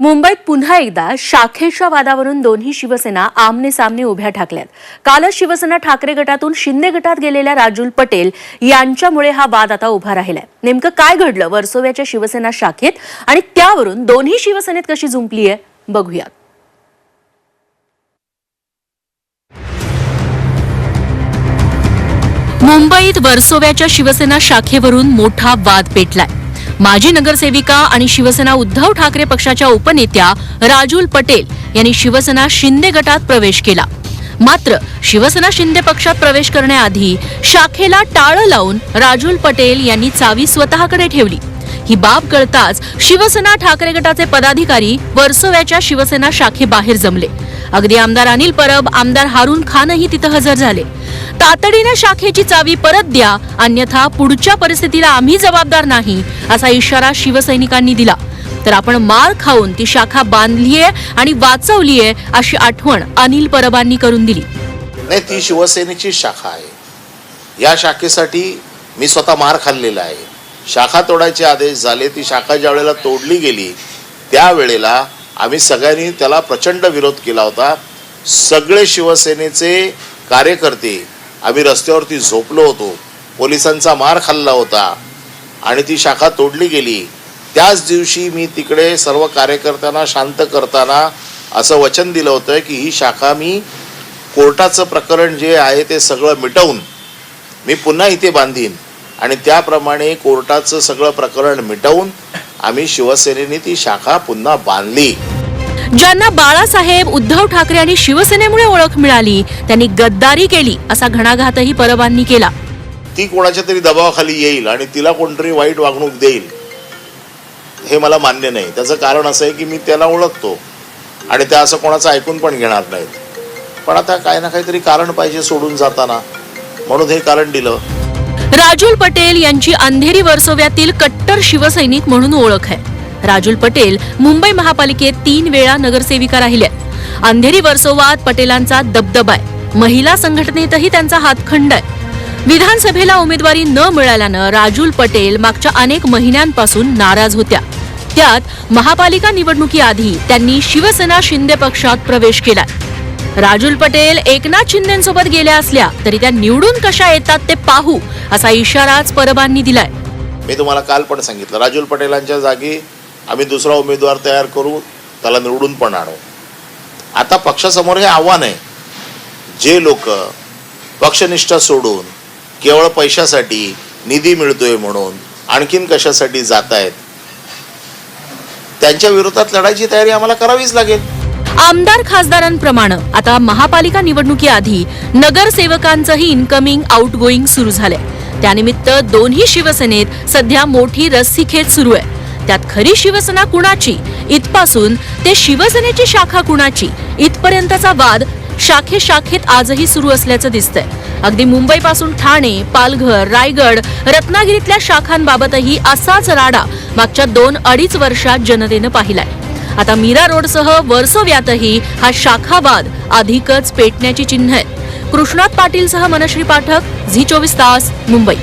मुंबईत पुन्हा एकदा शाखेच्या वादावरून दोन्ही शिवसेना आमने सामने उभ्या ठाकल्यात. कालच शिवसेना ठाकरे गटातून शिंदे गटात गेलेल्या राजूल पटेल यांच्यामुळे हा वाद आता उभा राहिलाय. नेमकं काय घडलं? वर्सोव्याच्या शिवसेना शाखेत आणि त्यावरून दोन्ही शिवसेनेत कशी जुंपली आहे बघूयात. मुंबईत वर्सोव्याच्या शिवसेना शाखेवरून मोठा वाद पेटलाय. माजी नगरसेविका आणि शिवसेना उद्धव ठाकरे पक्षाच्या उपनेत्या राजूल पटेल यांनी शिवसेना शिंदे गटात प्रवेश केला. मात्र शिवसेना शिंदे पक्षात प्रवेश करण्याआधी शाखेला टाळं लावून राजूल पटेल यांनी चावी स्वतःकडे ठेवली. ही बाब कळताच शिवसेना ठाकरे गटाचे पदाधिकारी वर्सोव्याच्या शिवसेना शाखेबाहेर जमले. अगदी आमदार अनिल परब आमदार हारून खानही तिथं हजर झाले. तातडीने शाखेची चावी परत द्या अन्यथा पुढच्या परिस्थितीला आम्ही जबाबदार नाही असा इशारा शिवसैनिकांनी दिला. तर आपण मार खाऊन ती शाखा बांधलीये आणि वाचवलीये अशी आठवण अनिल परबांनी करून दिली. नाही ती शिवसेनेची शाखा आहे. या शाखेसाठी मी स्वतः मार खाल्लेला आहे. शाखा तोडायचे आदेश झाले ती शाखा ज्या वेळेला तोडली गेली त्यावेळेला आम्ही सगळ्यांनी त्याला प्रचंड विरोध केला होता. सगळे शिवसेनेचे कार्यकर्ते आम्ही रस्त्यावरती झोपलो होतो. पोलिसांचा मार खाल्ला होता आणि ती शाखा तोडली गेली. त्याच दिवशी मी तिकडे सर्व कार्यकर्त्यांना शांत करताना असं वचन दिलं होतं की ही शाखा मी कोर्टाचं प्रकरण जे आहे ते सगळं मिटवून मी पुन्हा इथे बांधीन आणि त्याप्रमाणे कोर्टाचं सगळं प्रकरण मिटवून आम्ही शिवसेनेने ती शाखा पुन्हा बांधली. ज्यांना बाळासाहेब उद्धव ठाकरे आणि शिवसेनेमुळे ओळख मिळाली त्यांनी गद्दारी केली असा घणाघातही परबांनी केला. ती कोणाच्या तरी दबावाखाली येईल आणि तिला कोणतरी वाईट वागणूक देईल हे मला मान्य नाही. त्याचं कारण असं आहे की मी त्याला ओळखतो आणि त्या असं कोणाचं ऐकून पण घेणार नाहीत. पण आता काही ना काहीतरी कारण पाहिजे सोडून जाताना म्हणून हे कारण दिलं. राजूल पटेल यांची अंधेरी वर्सोव्यातील कट्टर शिवसैनिक म्हणून ओळख आहे. राजूल पटेल मुंबई महापालिकेत तीन वेळा नगरसेविका राहिल्या. अंधेरी वर्सोवात पटेलांचा दबदबा आहे. महिला संघटनेतही त्यांचा हातखंड आहे. विधानसभेला उमेदवारी न मिळाल्यानं राजूल पटेल मागच्या अनेक महिन्यांपासून नाराज होत्या. त्यात महापालिका निवडणुकीआधी त्यांनी शिवसेना शिंदे पक्षात प्रवेश केला. राजूल पटेल एकनाथ शिंदेसोबत गेल्या असल्या तरी त्या निवडून कशा येतात ते पाहू असा इशाराच परबांनी दिलाय. मी तुम्हाला काल पण सांगितलं राजूल पटेलांच्या जागी आम्ही दुसरा उमेदवार तयार करू त्याला निवडून पण आणू. आता पक्षासमोर हे आव्हान आहे. जे लोक पक्षनिष्ठा सोडून केवळ पैशासाठी निधी मिळतोय म्हणून आणखीन कशासाठी जात आहेत त्यांच्या विरोधात लढायची तयारी आम्हाला करावीच लागेल. आमदार खासदारांप्रमाणे आता महापालिका निवडणुकीआधी नगरसेवकांचंही इनकमिंग आउटगोईंग सुरू झालंय. त्यानिमित्त दोन्ही शिवसेनेत सध्या मोठी रस्सीखेच सुरू आहे. त्यात खरी शिवसेना कुणाची? इथपासून ते शिवसेनेची शाखा कुणाची? इथपर्यंतचा वाद शाखे शाखेत आजही सुरू असल्याचं दिसतंय. अगदी मुंबईपासून ठाणे पालघर रायगड रत्नागिरीतल्या शाखांबाबतही असाच राडा मागच्या दोन अडीच वर्षात जनतेनं पाहिलाय. आता मीरा रोडसह वर्सोव्यातही हा शाखावाद अधिकच पेटण्याची चिन्ह आहेत. कृष्णात पाटीलसह मनश्री पाठक झी चोवीस तास मुंबई.